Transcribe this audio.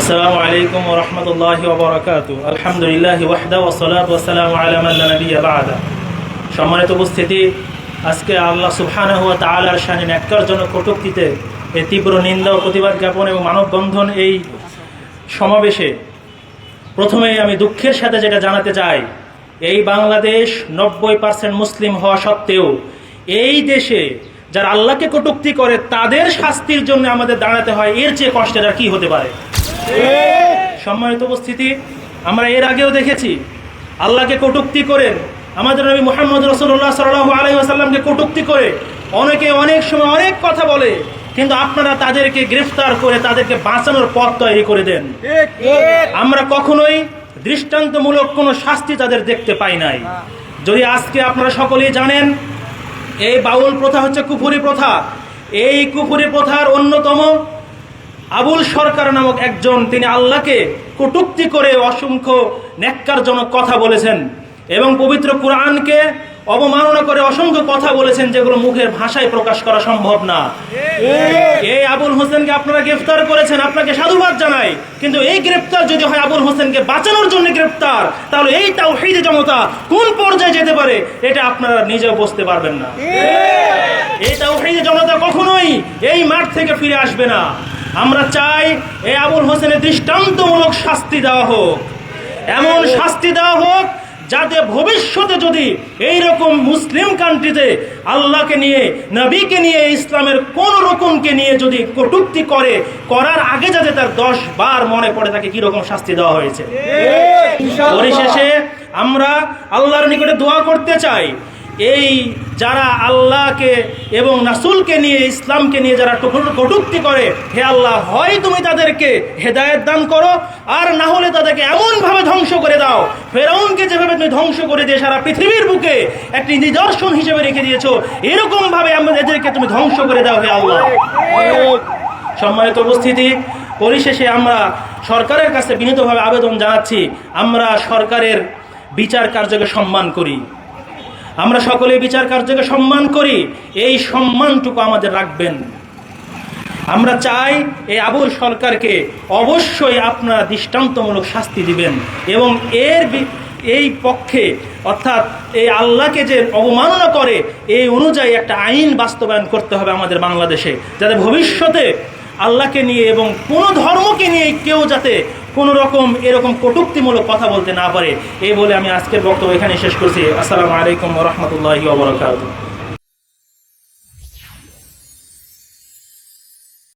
আসসালামু আলাইকুম ওরহমতুল্লাহ ওবরাকাত আলহামদুলিল্লাহ ওয়াহদা ওসলাত ওসালাম আলামাল্লা নবী বাদা। সম্মানিত উপস্থিতি, আজকে আল্লাহ সুবহানাহু ওয়া তাআলার শানে ন্যাক্কারজনক কটূক্তিতে এই তীব্র নিন্দা ও প্রতিবাদ জ্ঞাপন এবং মানববন্ধন এই সমাবেশে প্রথমেই আমি দুঃখের সাথে যেটা জানাতে চাই, এই বাংলাদেশ নব্বই পার্সেন্ট মুসলিম হওয়া সত্ত্বেও এই দেশে যারা আল্লাহকে কটূক্তি করে তাদের শাস্তির জন্য আমাদের দাঁড়াতে হয়, এর চেয়ে কষ্টের আর কি হতে পারে? সম্মানিত উপস্থিতি, আমরা এর আগেও দেখেছি, আল্লাহকে কটূক্তি করে, আমাদের নবী মোহাম্মদ রসুল্লাহ সাল্লাহ আলাই আসাল্লামকে কটূক্তি করে, অনেকে অনেক সময় অনেক কথা বলে, কিন্তু আপনারা তাদেরকে গ্রেফতার করে তাদেরকে বাঁচানোর পথ তৈরি করে দেন। আমরা কখনোই দৃষ্টান্তমূলক কোনো শাস্তি তাদের দেখতে পাই নাই। যদি আজকে আপনারা সকলেই জানেন, এই বাউল প্রথা হচ্ছে কুফুরি প্রথা। এই কুফুরি প্রথার অন্যতম আবুল সরকার নামক একজন, তিনি আল্লাহকে কটুক্তি করে অসংখ্য ন্যাক্কারজনক কথা বলেছেন এবং পবিত্র কোরআনকে অবমাননা করে অসংখ্য কথা বলেছেন যেগুলো মুখের ভাষায় প্রকাশ করা সম্ভব না। এই আবুল হোসেনকে আপনারা গ্রেফতার করেছেন, আপনাকে সাধুবাদ জানাই। কিন্তু এই গ্রেফতার যদি হয় আবুল হোসেনকে বাঁচানোর জন্য গ্রেফতার, তাহলে এই তাও জমতা কোন পর্যায়ে যেতে পারে, এটা আপনারা নিজেও বুঝতে পারবেন না। এই তাওহীদ জনতা কখনোই এই মাঠ থেকে ফিরে আসবে না। আমরা চাই এ আবুল হোসেনের দৃষ্টান্তমূলক শাস্তি দেওয়া হোক। এমন শাস্তি দেওয়া হোক যাতে ভবিষ্যতে যদি এই রকম মুসলিম কান্ট্রিতে আল্লাহকে নিয়ে নবীকে নিয়ে ইসলামের কোন রকমকে নিয়ে যদি কটূক্তি করে করার আগে যাতে তার দশ বার মনে পড়ে তাকে কীরকম শাস্তি দেওয়া হয়েছে। পরিশেষে আমরা আল্লাহর নিকটে দোয়া করতে চাই। এই যারা আল্লাহকে এবং নাসুলকে নিয়ে, ইসলামকে নিয়ে যারা টুকু- কটূক্তি করে, হে আল্লাহ, হয় তুমি তাদেরকে হেদায়েত দান করো, আর না হলে তাদেরকে এমনভাবে ধ্বংস করে দাও। ফেরাউনকে যেভাবে তুমি ধ্বংস করে দিয়ে সারা পৃথিবীর বুকে একটি নিদর্শন হিসেবে রেখে দিয়েছ, এরকমভাবে এদেরকে তুমি ধ্বংস করে দাও, হে আল্লাহ। সম্মানিত উপস্থিতি, পরিশেষে আমরা সরকারের কাছে বিনীতভাবে আবেদন জানাচ্ছি, আমরা সরকারের বিচার কার্যকে সম্মান করি। আমরা সকলে বিচার কার্যকে সম্মান করি, এই সম্মানটুকু আমাদের রাখবেন। আমরা চাই এই আবুল সরকারকে অবশ্যই আপনারা দৃষ্টান্তমূলক শাস্তি দিবেন এবং এর এই পক্ষে, অর্থাৎ এই আল্লাহকে যে অবমাননা করে, এই অনুযায়ী একটা আইন বাস্তবায়ন করতে হবে আমাদের বাংলাদেশে, যাতে ভবিষ্যতে আল্লাহকে নিয়ে এবং কোনো ধর্মকে নিয়ে কেউ যাতে কোনো রকম এরকম কটুক্তিমূলক কথা বলতে না পারে। এই বলে আমি আজকের বক্তব্য এখানে শেষ করছি। আসসালামু আলাইকুম রহমতুল্লাহ ওবরাকাতুহ